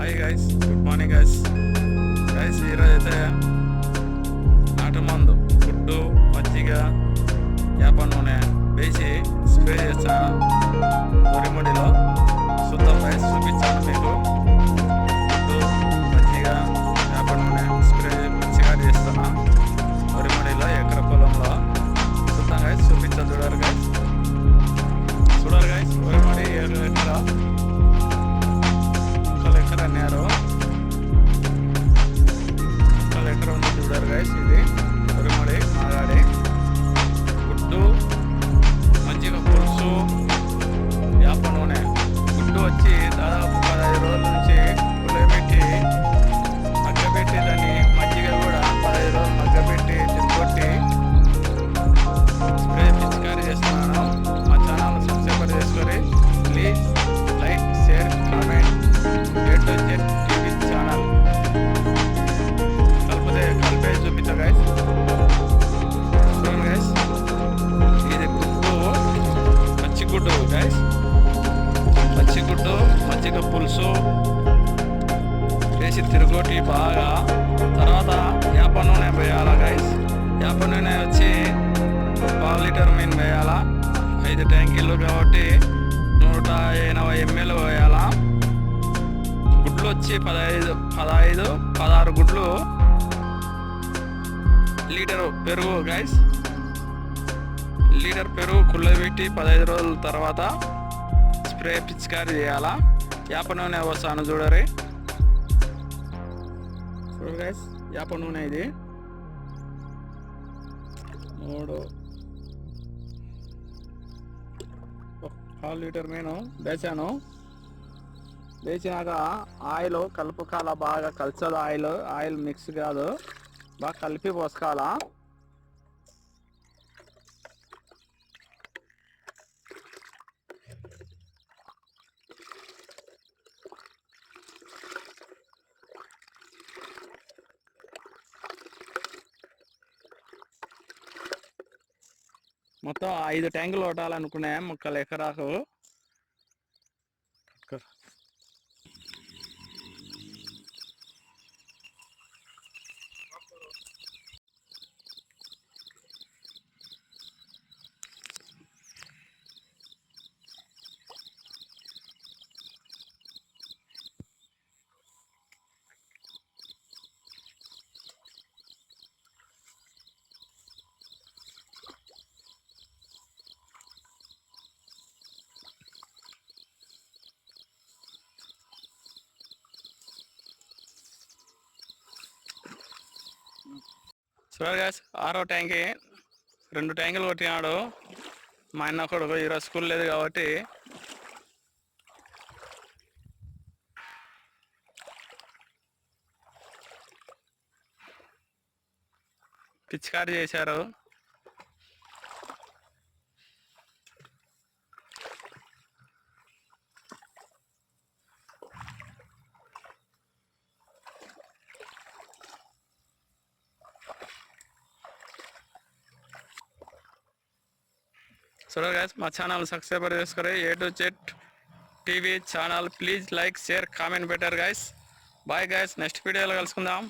Hi guys good morning guys guys ఈరోజు అయితే నాటు మందు గుడ్డు మజ్జిగ చేప నూనె వేసి స్ప్రే చేస్తాను పొరిమడిలో శుద్ధం గైస్ చూపించాను మజ్జిగ వేసి తిరుగొట్టి బాగా. తర్వాత వేప నూనె వేయాలా గైస్ వేప నూనె వచ్చి పావు లీటర్ మీన్ వేయాలా? ఐదు ట్యాంకీలు కాబట్టి నూట ఎనభై ఎంఎల్ వేయాలా? గుడ్లు వచ్చి పదహైదు పదహైదు పదహారు గుడ్లు. లీటర్ పెరుగు గైస్ లీటర్ పెరుగు కుళ్ళబెట్టి పదహైదు రోజుల తర్వాత స్ప్రే పిచికారీ చేయాలా? యాప నూనె వస్తాను చూడరి. చూడు గైస్ నూనె ఇది. మూడు. హాఫ్ లీటర్ నేను వేసాను. వేసినాక ఆయిల్ కలుపుకాల బాగా కలిసదు ఆయిల్. ఆయిల్ మిక్స్ కాదు. బాగా కలిపి పోసుకోవాలా. మొత్తం ఐదు ట్యాంకులు కొట్టాలనుకునే ముక్కలు ఎకరాకు? చూడాలి గాస్ ఆరో ట్యాంకి రెండు ట్యాంకులు కొట్టినాడు. మా అన్న కొడుకు ఈరోజు స్కూల్ లేదు కాబట్టి. పిచికారి చేశారు. చూడాలి గాయస్ మా ఛానల్ సబ్స్క్రైబర్ చేసుకొని A to Z TV channel please like share comment better guys bye guys next వీడియోలో కలుసుకుందాం.